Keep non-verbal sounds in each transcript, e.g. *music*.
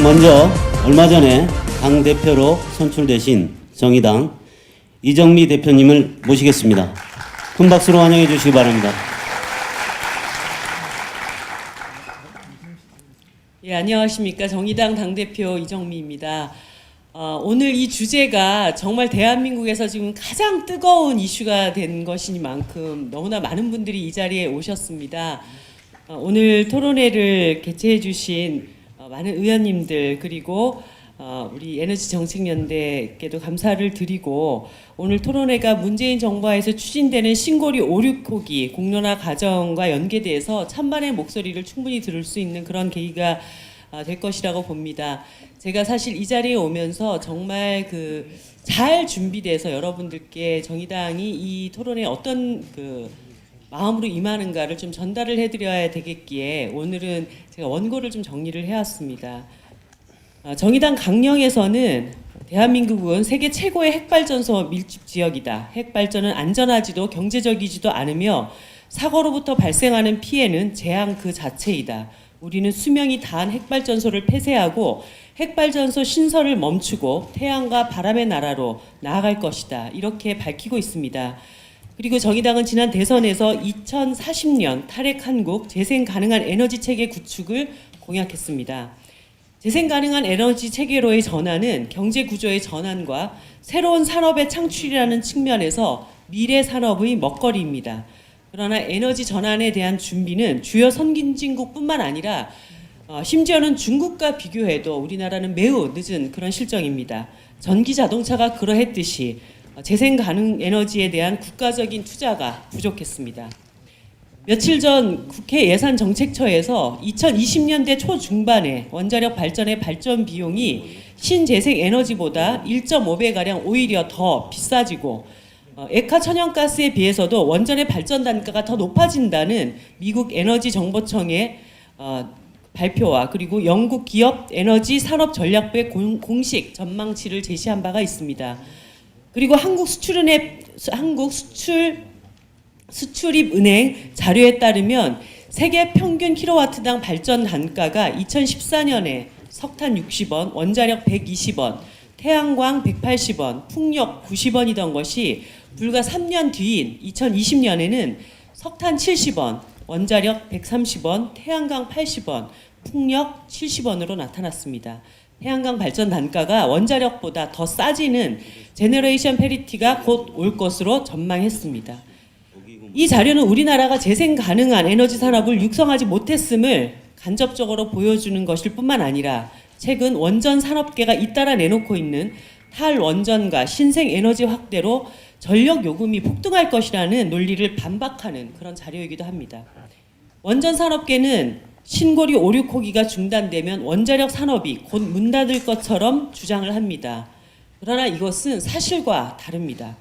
그럼 먼저 얼마 전에 당 대표로 선출되신 정의당 이정미 대표님을 모시겠습니다. 큰 박수로 환영해 주시기 바랍니다. 예, 안녕하십니까. 정의당 당대표 이정미입니다. 어, 오늘 이 주제가 정말 대한민국에서 지금 가장 뜨거운 이슈가 된 것이니만큼 너무나 많은 분들이 이 자리에 오셨습니다. 어, 오늘 토론회를 개최해 주신 어, 많은 의원님들 그리고 어, 우리 에너지 정책연대께도 감사를 드리고 오늘 토론회가 문재인 정부하에서 추진되는 신고리 5, 6호기 공론화 과정과 연계돼서 찬반의 목소리를 충분히 들을 수 있는 그런 계기가 아, 될 것이라고 봅니다. 제가 사실 이 자리에 오면서 정말 그 잘 준비돼서 여러분들께 정의당이 이 토론에 어떤 그 마음으로 임하는가를 좀 전달을 해드려야 되겠기에 오늘은 제가 원고를 좀 정리를 해왔습니다. 어, 정의당 강령에서는 대한민국은 세계 최고의 핵발전소 밀집 지역이다. 핵발전은 안전하지도 경제적이지도 않으며 사고로부터 발생하는 피해는 재앙 그 자체이다. 우리는 수명이 다한 핵발전소를 폐쇄하고 핵발전소 신설을 멈추고 태양과 바람의 나라로 나아갈 것이다. 이렇게 밝히고 있습니다. 그리고 정의당은 지난 대선에서 2040년 탈핵 한국 재생 가능한 에너지 체계 구축을 공약했습니다. 재생 가능한 에너지 체계로의 전환은 경제 구조의 전환과 새로운 산업의 창출이라는 측면에서 미래 산업의 먹거리입니다. 그러나 에너지 전환에 대한 준비는 주요 선진국뿐만 아니라 어, 심지어는 중국과 비교해도 우리나라는 매우 늦은 그런 실정입니다. 전기 자동차가 그러했듯이 어, 재생 가능 에너지에 대한 국가적인 투자가 부족했습니다. 며칠 전 국회 예산정책처에서 2020년대 초중반에 원자력 발전의 발전 비용이 신재생 에너지보다 1.5배 가량 오히려 더 비싸지고 어, 액화 천연가스에 비해서도 원전의 발전 단가가 더 높아진다는 미국 에너지 정보청의 어, 발표와 그리고 영국 기업 에너지 산업 전략부의 공, 공식 전망치를 제시한 바가 있습니다. 그리고 한국 수출은행 한국 수출 수출입 은행 자료에 따르면 세계 평균 킬로와트당 발전 단가가 2014년에 석탄 60원, 원자력 120원, 태양광 180원, 풍력 90원이던 것이 불과 3년 뒤인 2020년에는 석탄 70원, 원자력 130원, 태양광 80원, 풍력 70원으로 나타났습니다. 태양광 발전 단가가 원자력보다 더 싸지는 제너레이션 페리티가 곧 올 것으로 전망했습니다. 이 자료는 우리나라가 재생 가능한 에너지 산업을 육성하지 못했음을 간접적으로 보여주는 것일 뿐만 아니라 최근 원전 산업계가 잇따라 내놓고 있는 탈원전과 신생 에너지 확대로 전력 요금이 폭등할 것이라는 논리를 반박하는 그런 자료이기도 합니다. 원전 산업계는 신고리 5, 6호기가 중단되면 원자력 산업이 곧 문 닫을 것처럼 주장을 합니다. 그러나 이것은 사실과 다릅니다.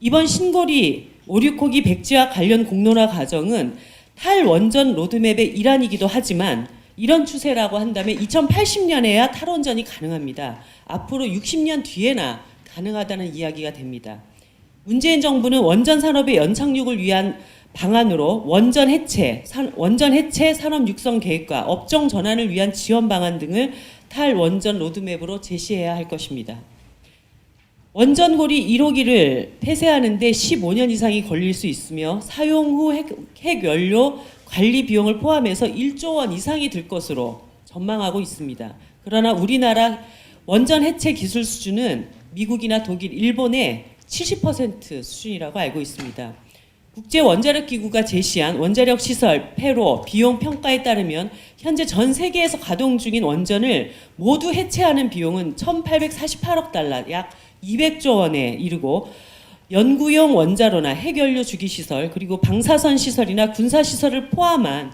이번 신고리 5, 6호기 백지와 관련 공론화 과정은 탈원전 로드맵의 일환이기도 하지만 이런 추세라고 한다면 2080년에야 탈원전이 가능합니다. 앞으로 60년 뒤에나 가능하다는 이야기가 됩니다. 문재인 정부는 원전 산업의 연착륙을 위한 방안으로 원전 해체, 산, 원전 해체 산업 육성 계획과 업종 전환을 위한 지원 방안 등을 탈원전 로드맵으로 제시해야 할 것입니다. 원전고리 1호기를 폐쇄하는데 15년 이상이 걸릴 수 있으며 사용 후 핵, 핵연료 관리 비용을 포함해서 1조 원 이상이 들 것으로 전망하고 있습니다. 그러나 우리나라 원전 해체 기술 수준은 미국이나 독일, 일본의 70% 수준이라고 알고 있습니다. 국제 원자력 기구가 제시한 원자력 시설 폐로 비용 평가에 따르면 현재 전 세계에서 가동 중인 원전을 모두 해체하는 비용은 1,848억 달러, 약 200조 원에 이르고 연구용 원자로나 핵연료 주기 시설 그리고 방사선 시설이나 군사 시설을 포함한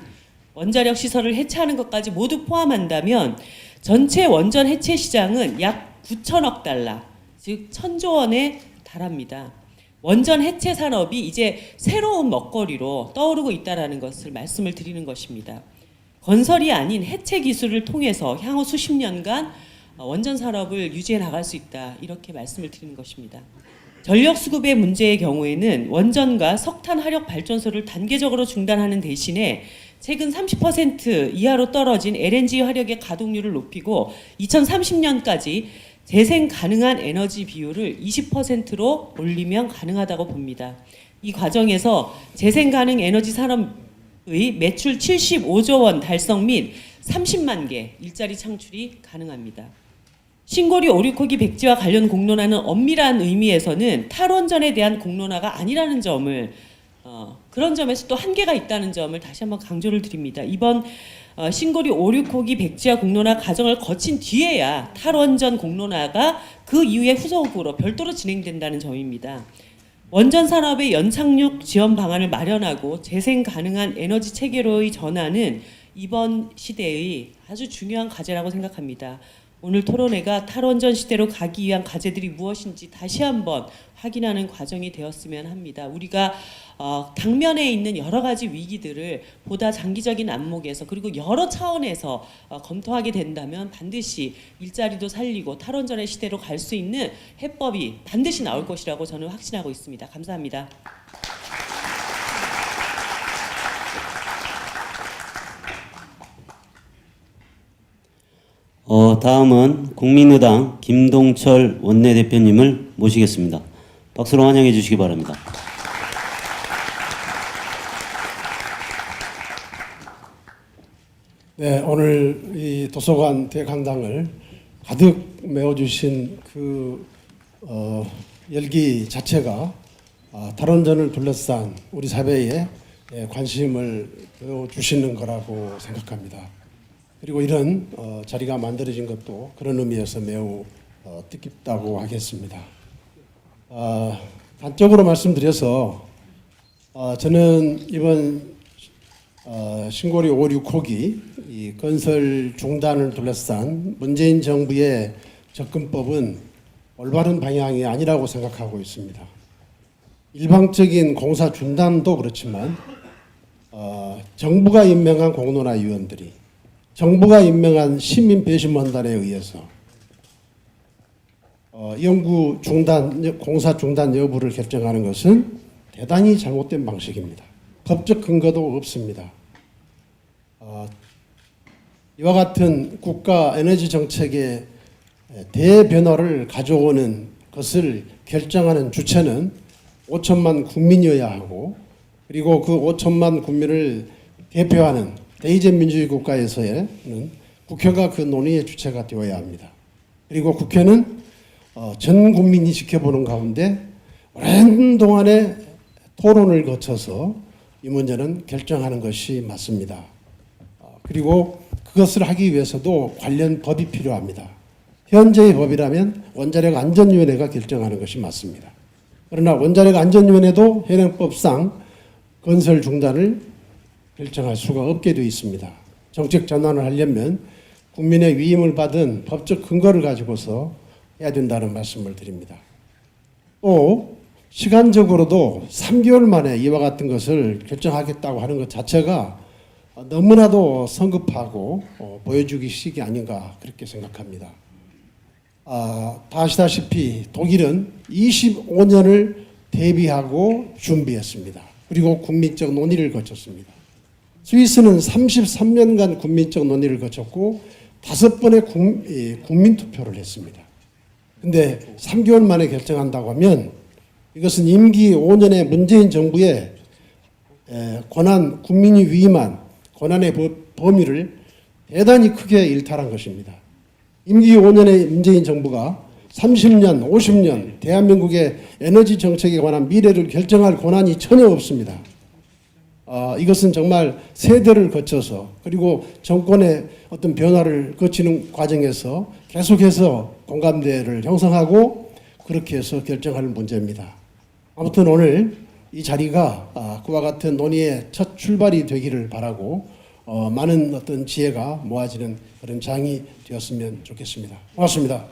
원자력 시설을 해체하는 것까지 모두 포함한다면 전체 원전 해체 시장은 약 9천억 달러, 즉 천조 원에 달합니다. 원전 해체 산업이 이제 새로운 먹거리로 떠오르고 있다라는 것을 말씀을 드리는 것입니다. 건설이 아닌 해체 기술을 통해서 향후 수십 년간 어, 원전 산업을 유지해 나갈 수 있다 이렇게 말씀을 드리는 것입니다. 전력 수급의 문제의 경우에는 원전과 석탄 화력 발전소를 단계적으로 중단하는 대신에 최근 30% 이하로 떨어진 LNG 화력의 가동률을 높이고 2030년까지 재생 가능한 에너지 비율을 20%로 올리면 가능하다고 봅니다. 이 과정에서 재생 가능 에너지 산업의 매출 75조 원 달성 및 30만 개 일자리 창출이 가능합니다. 신고리 오류코기 백지와 관련 공론화는 엄밀한 의미에서는 탈원전에 대한 공론화가 아니라는 점을 어, 그런 점에서 또 한계가 있다는 점을 다시 한번 강조를 드립니다. 이번 어, 신고리 오류코기 백지화 공론화 과정을 거친 뒤에야 탈원전 공론화가 그 이후에 후속으로 별도로 진행된다는 점입니다. 원전 산업의 연착륙 지원 방안을 마련하고 재생 가능한 에너지 체계로의 전환은 이번 시대의 아주 중요한 과제라고 생각합니다. 오늘 토론회가 탈원전 시대로 가기 위한 과제들이 무엇인지 다시 한번 확인하는 과정이 되었으면 합니다. 우리가 어, 당면에 있는 여러 가지 위기들을 보다 장기적인 안목에서 그리고 여러 차원에서 어, 검토하게 된다면 반드시 일자리도 살리고 탈원전의 시대로 갈 수 있는 해법이 반드시 나올 것이라고 저는 확신하고 있습니다. 감사합니다. 어, 다음은 국민의당 김동철 원내대표님을 모시겠습니다. 박수로 환영해 주시기 바랍니다. 네, 오늘 이 도서관 대강당을 가득 메워주신 그 어, 열기 자체가 아, 탈원전을 둘러싼 우리 사회에 예, 관심을 주시는 거라고 생각합니다. 그리고 이런 어, 자리가 만들어진 것도 그런 의미에서 매우 어, 뜻깊다고 하겠습니다. 아, 단적으로 말씀드려서 아, 저는 이번 어, 신고리 5, 6호기 이 건설 중단을 둘러싼 문재인 정부의 접근법은 올바른 방향이 아니라고 생각하고 있습니다. 일방적인 공사 중단도 그렇지만 어, 정부가 임명한 공론화 위원들이 정부가 임명한 시민 배심원단에 의해서 어, 연구 중단, 공사 중단 여부를 결정하는 것은 대단히 잘못된 방식입니다. 법적 근거도 없습니다. 어, 이와 같은 국가 에너지 정책의 대변화를 가져오는 것을 결정하는 주체는 5천만 국민이어야 하고 그리고 그 5천만 국민을 대표하는 대의제 민주주의 국가에서는 국회가 그 논의의 주체가 되어야 합니다. 그리고 국회는 어, 전 국민이 지켜보는 가운데 오랜 동안의 토론을 거쳐서 이 문제는 결정하는 것이 맞습니다. 어, 그리고 그것을 하기 위해서도 관련 법이 필요합니다. 현재의 법이라면 원자력 안전위원회가 결정하는 것이 맞습니다. 그러나 원자력 안전위원회도 현행법상 건설 중단을 결정할 수가 없게 되어 있습니다. 정책 전환을 하려면 국민의 위임을 받은 법적 근거를 가지고서 해야 된다는 말씀을 드립니다. 또 시간적으로도 3개월 만에 이와 같은 것을 결정하겠다고 하는 것 자체가 너무나도 성급하고 어, 보여주기식이 아닌가 그렇게 생각합니다. 아, 다 아시다시피 독일은 25년을 대비하고 준비했습니다. 그리고 국민적 논의를 거쳤습니다. 스위스는 33년간 국민적 논의를 거쳤고 다섯 번의 국민 투표를 했습니다. 근데 3개월 만에 결정한다고 하면 이것은 임기 5년의 문재인 정부의 권한 국민이 위임한 권한의 범위를 대단히 크게 일탈한 것입니다. 임기 5년의 문재인 정부가 30년, 50년 대한민국의 에너지 정책에 관한 미래를 결정할 권한이 전혀 없습니다. 아, 이것은 정말 세대를 거쳐서 그리고 정권의 어떤 변화를 거치는 과정에서 계속해서 공감대를 형성하고 그렇게 해서 결정하는 문제입니다. 아무튼 오늘 이 자리가 아, 그와 같은 논의의 첫 출발이 되기를 바라고 어, 많은 어떤 지혜가 모아지는 그런 장이 되었으면 좋겠습니다. 고맙습니다.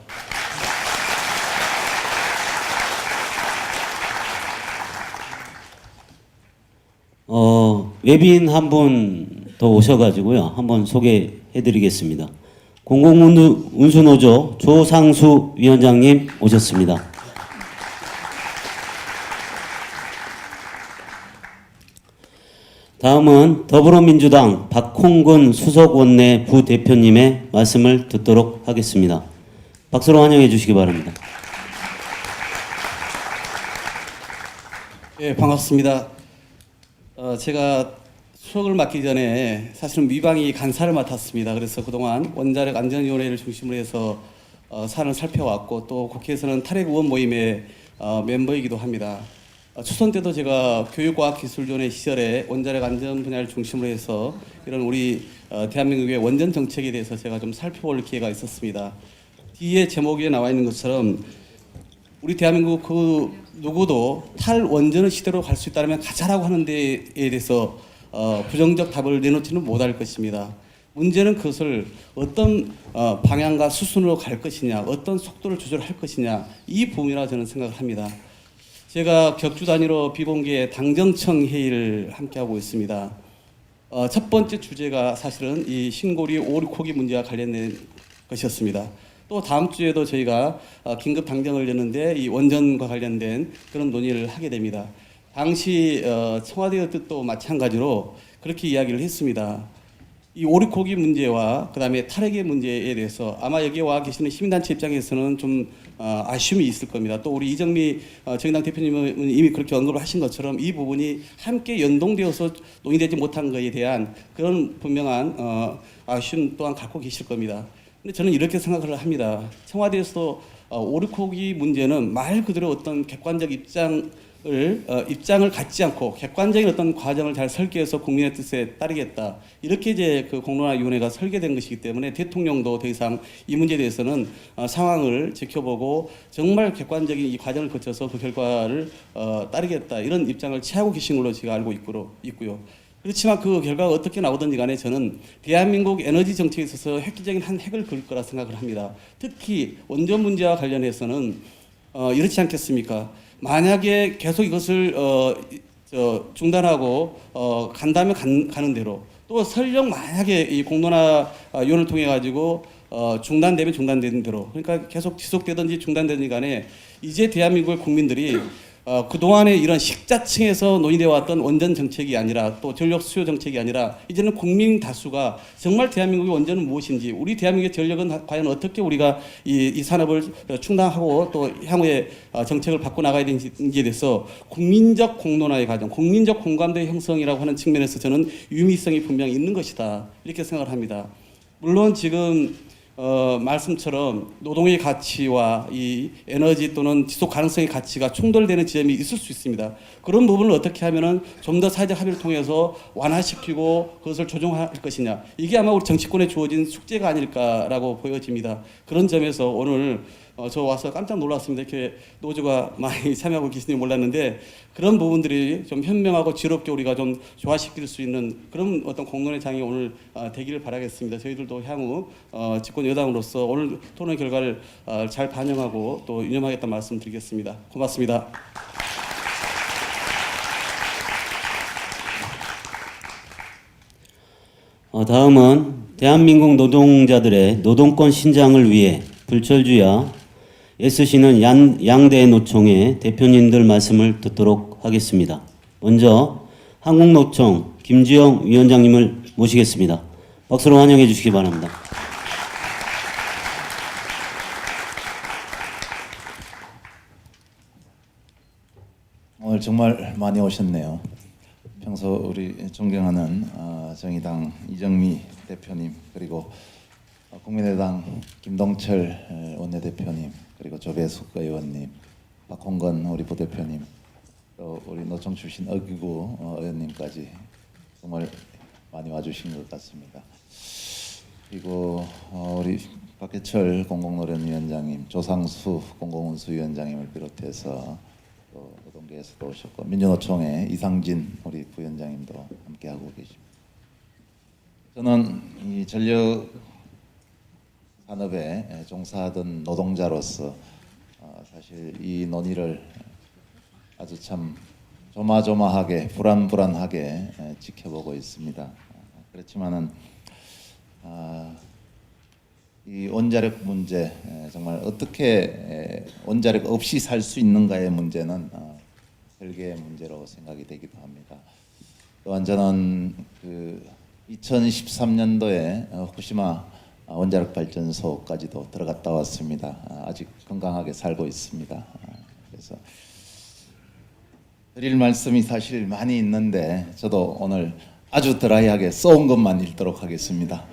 어, 외빈 한 분 더 오셔가지고요. 한번 소개해드리겠습니다. 공공운수노조 조상수 위원장님 오셨습니다. 다음은 더불어민주당 박홍근 수석 원내 부대표님의 말씀을 듣도록 하겠습니다. 박수로 환영해 주시기 바랍니다. 예, 반갑습니다. 어, 제가 수석을 맡기 전에 사실은 미방위 간사를 맡았습니다. 그래서 그동안 원자력 안전위원회를 중심으로 해서 어, 사안을 살펴왔고 또 국회에서는 탈핵 의원 모임의 어, 멤버이기도 합니다. 어, 추선 때도 제가 교육과학기술위원회 시절에 원자력 안전 분야를 중심으로 해서 이런 우리 어, 대한민국의 원전 정책에 대해서 제가 좀 살펴볼 기회가 있었습니다. 뒤에 제목에 나와 있는 것처럼 우리 대한민국 그 누구도 탈원전의 시대로 갈 수 있다면 가자라고 하는 데에 대해서 어, 부정적 답을 내놓지는 못할 것입니다. 문제는 그것을 어떤 어, 방향과 수순으로 갈 것이냐, 어떤 속도를 조절할 것이냐 이 부분이라 저는 생각을 합니다. 제가 격주 단위로 비공개 당정청 회의를 함께 하고 있습니다. 어, 첫 번째 주제가 사실은 이 신고리 오리코기 문제와 관련된 것이었습니다. 또 다음 주에도 저희가 어, 긴급 당정을 여는데 이 원전과 관련된 그런 논의를 하게 됩니다. 당시 어, 청와대의 뜻도 마찬가지로 그렇게 이야기를 했습니다. 이 오리코기 문제와 그다음에 탈핵의 문제에 대해서 아마 여기 와 계시는 시민단체 입장에서는 좀 어, 아쉬움이 있을 겁니다. 또 우리 이정미 어, 정의당 대표님은 이미 그렇게 언급을 하신 것처럼 이 부분이 함께 연동되어서 논의되지 못한 것에 대한 그런 분명한 어, 아쉬움 또한 갖고 계실 겁니다. 근데 저는 이렇게 생각을 합니다. 청와대에서도 어, 오리코기 문제는 말 그대로 어떤 객관적 입장을 어, 입장을 갖지 않고 객관적인 어떤 과정을 잘 설계해서 국민의 뜻에 따르겠다 이렇게 이제 그 공론화위원회가 설계된 것이기 때문에 대통령도 더 이상 이 문제에 대해서는 어, 상황을 지켜보고 정말 객관적인 이 과정을 거쳐서 그 결과를 어, 따르겠다 이런 입장을 취하고 계신 걸로 제가 알고 있고요. 그렇지만 그 결과가 어떻게 나오든지 간에 저는 대한민국 에너지 정책에 있어서 획기적인 한 획을 그을 거라 생각을 합니다. 특히 원전 문제와 관련해서는 어, 이렇지 않겠습니까? 만약에 계속 이것을 어, 이- 저 중단하고 어, 간다면 간, 가는 대로 또 설령 만약에 이 공론화 아, 통해 가지고 어, 중단되면 중단되는 대로 그러니까 계속 지속되든지 중단되든지 간에 이제 대한민국의 국민들이 어, 그동안에 이런 식자층에서 논의되어 왔던 원전 정책이 아니라 또 전력 수요 정책이 아니라 이제는 국민 다수가 정말 대한민국의 원전은 무엇인지 우리 대한민국의 전력은 과연 어떻게 우리가 이, 이 산업을 충당하고 또 향후에 어, 정책을 바꿔 나가야 되는지에 대해서 국민적 공론화의 과정, 국민적 공감대 형성이라고 하는 측면에서 저는 유미성이 분명히 있는 것이다 이렇게 생각을 합니다. 물론 지금 어, 말씀처럼 노동의 가치와 이 에너지 또는 지속 가능성의 가치가 충돌되는 지점이 있을 수 있습니다. 그런 부분을 어떻게 하면은 좀 더 사회적 합의를 통해서 완화시키고 그것을 조정할 것이냐. 이게 아마 우리 정치권에 주어진 숙제가 아닐까라고 보여집니다. 그런 점에서 오늘 어, 저 와서 깜짝 놀랐습니다. 이렇게 노조가 많이 *laughs* 참여하고 계신지 몰랐는데 그런 부분들이 좀 현명하고 지롭게 우리가 좀 조화시킬 수 있는 그런 어떤 공론의 장이 오늘 어, 되기를 바라겠습니다. 저희들도 향후 어, 집권 여당으로서 오늘 토론 결과를 어, 잘 반영하고 또 유념하겠다 말씀드리겠습니다. 고맙습니다. 어, 다음은 대한민국 노동자들의 노동권 신장을 위해 불철주야 애쓰시는 양, 양대 노총의 대표님들 말씀을 듣도록 하겠습니다. 먼저 한국노총 김지영 위원장님을 모시겠습니다. 박수로 환영해 주시기 바랍니다. 오늘 정말 많이 오셨네요. 평소 우리 존경하는 어, 정의당 이정미 대표님 그리고 어, 국민의당 김동철 어, 원내대표님 그리고 조배숙 의원님 박홍건 우리 부대표님 또 우리 노총 출신 어기구 어, 의원님까지 정말 많이 와주신 것 같습니다. 그리고 어, 우리 박해철 공공노련위원장님, 조상수 공공운수위원장님을 비롯해서 또 노동계에서도 오셨고 민주노총의 이상진 우리 부위원장님도 함께 하고 계십니다. 저는 이 전력 산업에 종사하던 노동자로서 어, 사실 이 논의를 아주 참 조마조마하게 불안불안하게 에, 지켜보고 있습니다. 어, 그렇지만은 아, 이 원자력 문제 에, 정말 어떻게 에, 원자력 없이 살 수 있는가의 문제는 어, 별개의 문제로 생각이 되기도 합니다. 또한 저는 그 2013년도에 어, 후쿠시마 원자력 발전소까지도 들어갔다 왔습니다. 아, 아직 건강하게 살고 있습니다. 아, 그래서 드릴 말씀이 사실 많이 있는데 저도 오늘 아주 드라이하게 써온 것만 읽도록 하겠습니다.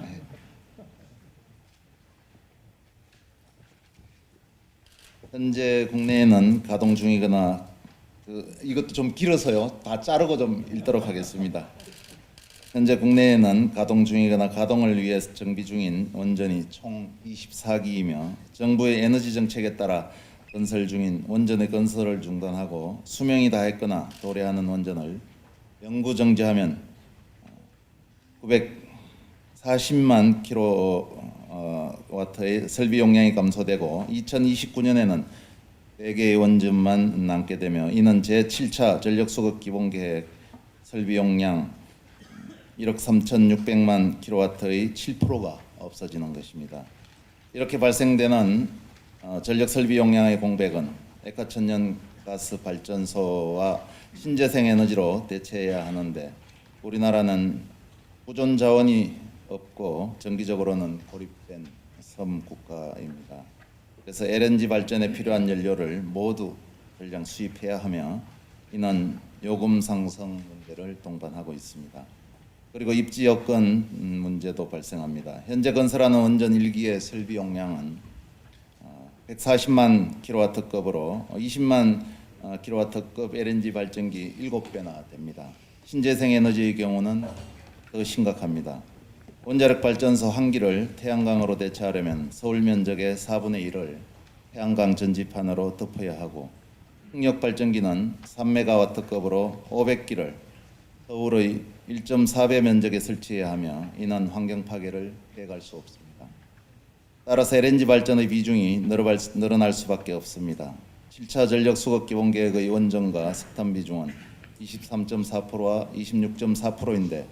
현재 국내에는 가동 중이거나 그 이것도 좀 길어서요. 다 자르고 좀 읽도록 하겠습니다. 현재 국내에는 가동 중이거나 가동을 위해 정비 중인 원전이 총 24기이며 정부의 에너지 정책에 따라 건설 중인 원전의 건설을 중단하고 수명이 다했거나 도래하는 원전을 영구 정지하면 940만 킬로와트의 설비 용량이 감소되고 2029년에는 4개의 원전만 남게 되며 이는 제7차 전력 수급 기본 계획 설비 용량 1억 3,600만 킬로와트의 7%가 없어지는 것입니다. 이렇게 발생되는 어, 전력 설비 용량의 공백은 액화천연 가스 발전소와 신재생 에너지로 대체해야 하는데 우리나라는 보존 자원이 없고 정기적으로는 고립된 섬 국가입니다. 그래서 LNG 발전에 필요한 연료를 모두 전량 수입해야 하며 이는 요금 상승 문제를 동반하고 있습니다. 그리고 입지 여건 음, 문제도 발생합니다. 현재 건설하는 원전 1기의 설비 용량은 어, 140만 킬로와트급으로 20만 어, 킬로와트급 LNG 발전기 7배나 됩니다. 신재생 에너지의 경우는 더 심각합니다. 원자력 발전소 한 기를 태양광으로 대체하려면 서울 면적의 4분의 1을 태양광 전지판으로 덮어야 하고 풍력 발전기는 3메가와트급으로 500기를 서울의 1.4배 면적에 설치해야 하며 이는 환경 파괴를 피해갈 수 없습니다. 따라서 LNG 발전의 비중이 늘어날, 수밖에 없습니다. 7차 전력 수급 기본 계획의 원전과 석탄 비중은 23.4%와 26.4%인데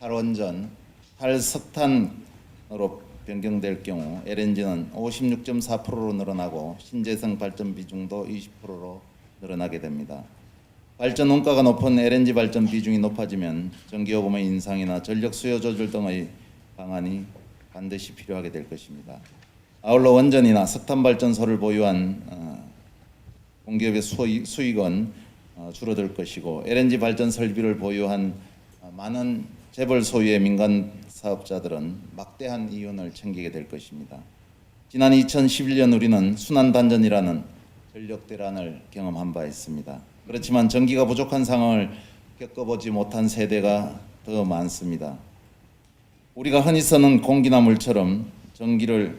탈원전, 탈석탄으로 변경될 경우 LNG는 56.4%로 늘어나고 신재생 발전 비중도 20%로 늘어나게 됩니다. 발전 원가가 높은 LNG 발전 비중이 높아지면 전기요금의 인상이나 전력 수요 조절 등의 방안이 반드시 필요하게 될 것입니다. 아울러 원전이나 석탄 발전소를 보유한 어, 공기업의 수익, 수익은 어, 줄어들 것이고 LNG 발전 설비를 보유한 어, 많은 재벌 소유의 민간 사업자들은 막대한 이윤을 챙기게 될 것입니다. 지난 2011년 우리는 순환 단전이라는 전력 대란을 경험한 바 있습니다. 그렇지만 전기가 부족한 상황을 겪어보지 못한 세대가 더 많습니다. 우리가 흔히 쓰는 공기나 물처럼 전기를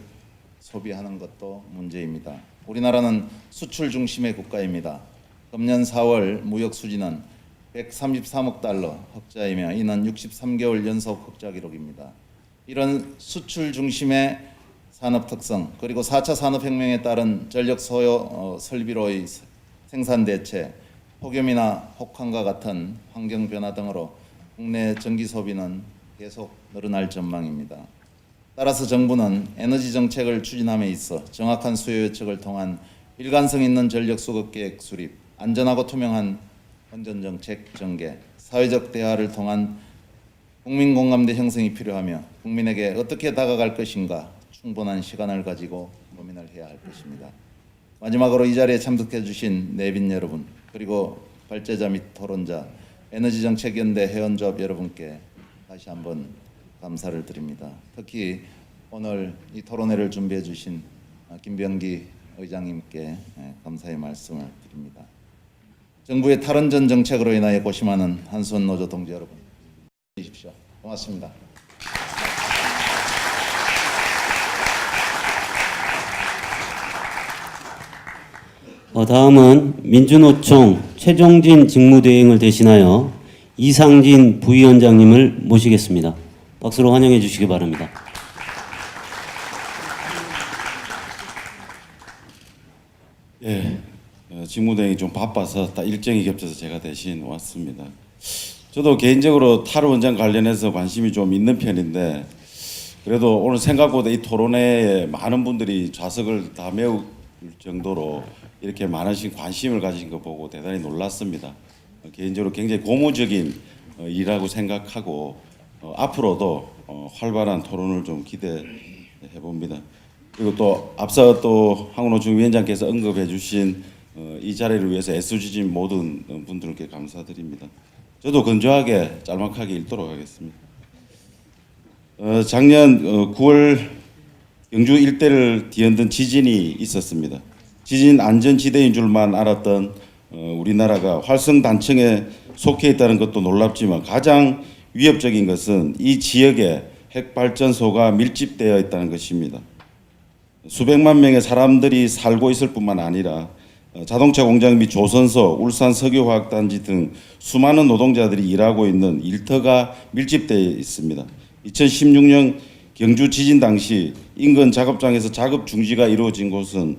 소비하는 것도 문제입니다. 우리나라는 수출 중심의 국가입니다. 금년 4월 무역 수지는 133억 달러 흑자이며 이는 63개월 연속 흑자 기록입니다. 이런 수출 중심의 산업 특성 그리고 4차 산업혁명에 따른 전력 소요 어, 설비로의 생산 대체, 폭염이나 혹한과 같은 환경 변화 등으로 국내 전기 소비는 계속 늘어날 전망입니다. 따라서 정부는 에너지 정책을 추진함에 있어 정확한 수요 예측을 통한 일관성 있는 전력 수급 계획 수립, 안전하고 투명한 원전 정책 전개, 사회적 대화를 통한 국민 공감대 형성이 필요하며 국민에게 어떻게 다가갈 것인가 충분한 시간을 가지고 고민을 해야 할 것입니다. 마지막으로 이 자리에 참석해 주신 내빈 여러분 그리고 발제자 및 토론자 에너지정책연대 회원조합 여러분께 다시 한번 감사를 드립니다. 특히 오늘 이 토론회를 준비해 주신 김병기 의장님께 예, 감사의 말씀을 드립니다. 정부의 탈원전 정책으로 인하여 고심하는 한수원 노조 동지 여러분, 주십시오. 고맙습니다. 어, 다음은 민주노총 최종진 직무대행을 대신하여 이상진 부위원장님을 모시겠습니다. 박수로 환영해 주시기 바랍니다. 예, 어, 직무대행이 좀 바빠서 딱 일정이 겹쳐서 제가 대신 왔습니다. 저도 개인적으로 탈 원장 관련해서 관심이 좀 있는 편인데 그래도 오늘 생각보다 이 토론회에 많은 분들이 좌석을 다 메울 정도로 이렇게 많으신 관심을 가진 거 보고 대단히 놀랐습니다. 어, 개인적으로 굉장히 고무적인 어, 일이라고 생각하고 어, 앞으로도 어, 활발한 토론을 좀 기대해 봅니다. 그리고 또 앞서 또 황운호 위원장께서 언급해 주신 어, 이 자리를 위해서 애쓰주신 모든 어, 분들께 감사드립니다. 저도 건조하게 짤막하게 읽도록 하겠습니다. 어, 작년 어, 9월 경주 일대를 뒤흔든 지진이 있었습니다. 지진 안전지대인 줄만 알았던 어, 우리나라가 활성 단층에 속해 있다는 것도 놀랍지만 가장 위협적인 것은 이 지역에 핵 발전소가 밀집되어 있다는 것입니다. 수백만 명의 사람들이 살고 있을 뿐만 아니라 어, 자동차 공장 및 조선소, 울산 석유화학단지 등 수많은 노동자들이 일하고 있는 일터가 밀집되어 있습니다. 2016년 경주 지진 당시 인근 작업장에서 작업 중지가 이루어진 곳은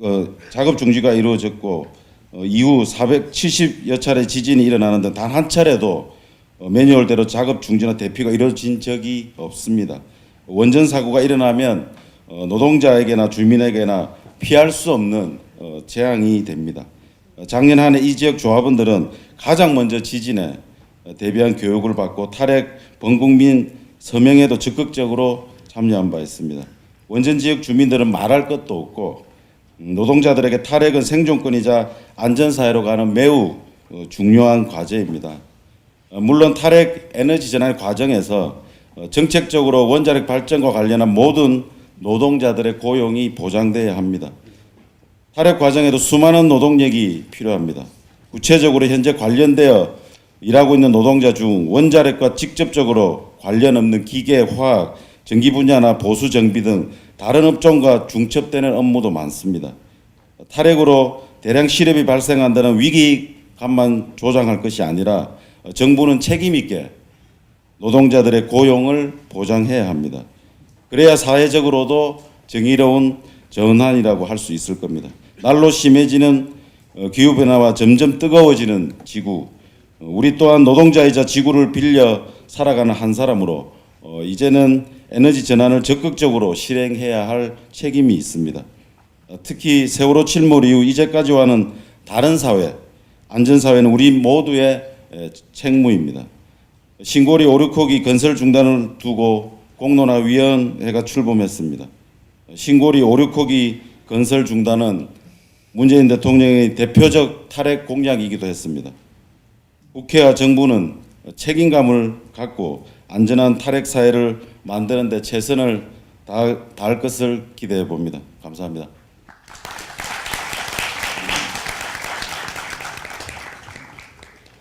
어, 작업 중지가 이루어졌고 어, 이후 470여 차례 지진이 일어나는데 단한 차례도 어, 매뉴얼대로 작업 중지나 대피가 이루어진 적이 없습니다. 원전 사고가 일어나면 어, 노동자에게나 주민에게나 피할 수 없는 어, 재앙이 됩니다. 어, 작년 한 해 이 지역 조합원들은 가장 먼저 지진에 어, 대비한 교육을 받고 탈핵 범국민 서명에도 적극적으로 참여한 바 있습니다. 원전 지역 주민들은 말할 것도 없고 음, 노동자들에게 탈핵은 생존권이자 안전사회로 가는 매우 어, 중요한 과제입니다. 어, 물론 탈핵 에너지 전환 과정에서 어, 정책적으로 원자력 발전과 관련한 모든 노동자들의 고용이 보장돼야 합니다. 탈핵 과정에도 수많은 노동력이 필요합니다. 구체적으로 현재 관련되어 일하고 있는 노동자 중 원자력과 직접적으로 관련 없는 기계, 화학, 전기 분야나 보수 정비 등 다른 업종과 중첩되는 업무도 많습니다. 탈핵으로 대량 실업이 발생한다는 위기감만 조장할 것이 아니라 정부는 책임 있게 노동자들의 고용을 보장해야 합니다. 그래야 사회적으로도 정의로운 전환이라고 할 수 있을 겁니다. 날로 심해지는 어, 기후 변화와 점점 뜨거워지는 지구, 어, 우리 또한 노동자이자 지구를 빌려 살아가는 한 사람으로 어, 이제는 에너지 전환을 적극적으로 실행해야 할 책임이 있습니다. 어, 특히 세월호 침몰 이후 이제까지와는 다른 사회, 안전사회는 우리 모두의 에, 책무입니다. 신고리 오륙호기 건설 중단을 두고 공론화위원회가 출범했습니다. 신고리 오륙호기 건설 중단은 문재인 대통령의 대표적 탈핵 공약이기도 했습니다. 국회와 정부는 책임감을 갖고 안전한 탈핵 사회를 만드는 데 최선을 다- 다할 것을 기대해 봅니다. 감사합니다.